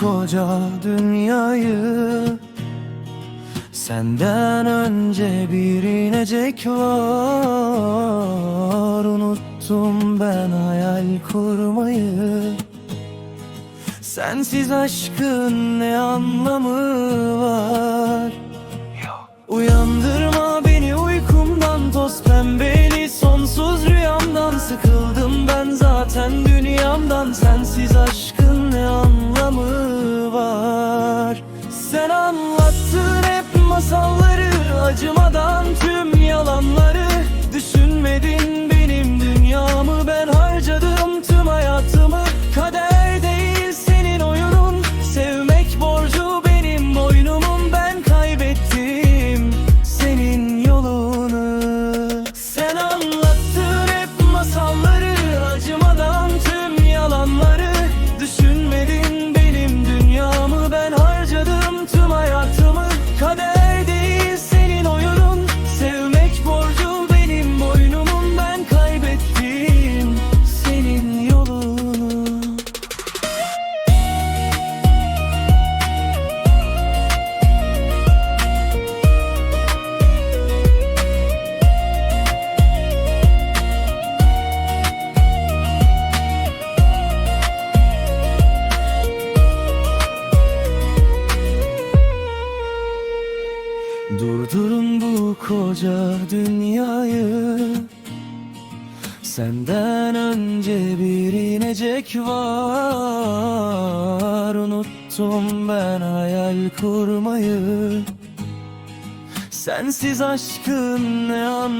koca dünyayı Senden önce bir inecek var. Unuttum ben hayal kurmayı. Sensiz aşkın ne anlamı var? Durdurun bu koca dünyayı. Senden önce bir inecek var. Unuttum ben hayal kurmayı. Sensiz aşkın ne anlamı